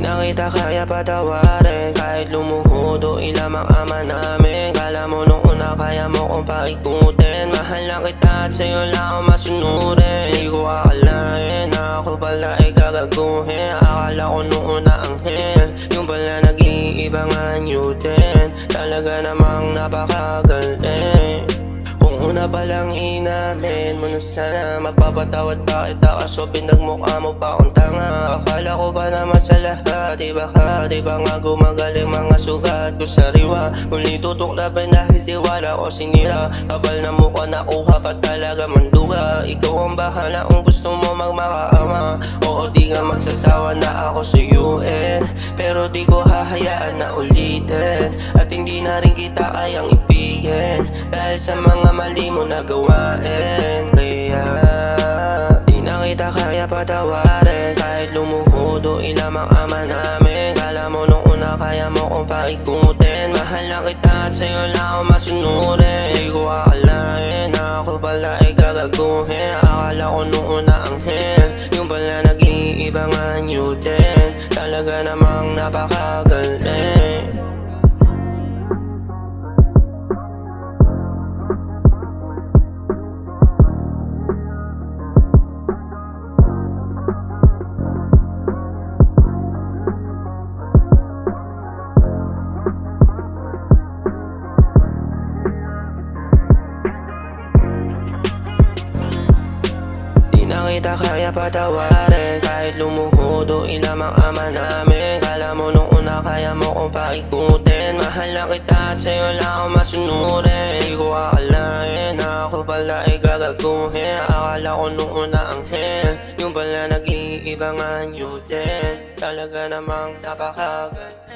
na kita kaya patawarin. Kahit lumuhod o ilam ang ama namin. Kala mo nung una kaya mo kong paikutin. Mahal na kita at sa'yo lang ako masunurin. Hindi ko akalain na ako pala ay gagaguhin. Akala ko nung una anghel Yung pala nag-iiba nga new din Talaga namang napakagaling una pa lang inamin mo na sana Mapapatawad pa kita? Kaso pinagmukha mo pa akong tanga. Akala ko pa naman sa lahat? Iba ka, di ba nga gumagaling mga sugat ko sa riwa? Huli tutuklapin dahil tiwala ko sinira? Kapal na mukha nakuha pa talaga manduga. Ikaw ang bahala kung gusto mo magmakaama Oo di ka magsasawa na ako sa UN Pero di ko hahayaan na ulitin. At hindi na rin kita kayang ibigin Dahil sa mga mali mo na gawain Kaya Di na kita kaya patawarin. Kahit lumuhod o ilam ang ama namin. Kala mo nung una kaya mo kong paikutin. Mahal na kita at sa'yo lang ako masunurin Di ko akalain na ako pala ay gagaguhin. Akala ko nung una anghel Yung pala nag-iiba nga new din Talaga namang napakagaling kita kaya patawarin. Kahit lumuhod o ilam ang ama namin. Kala mo nung una kaya mo kong paikutin. Mahal na kita at sa'yo lang ako masunurin. Di ko akalain na ako pala ay gagaguhin. Akala ko nung una anghel Yung pala nag-iiba nga new din Talaga namang napakaganda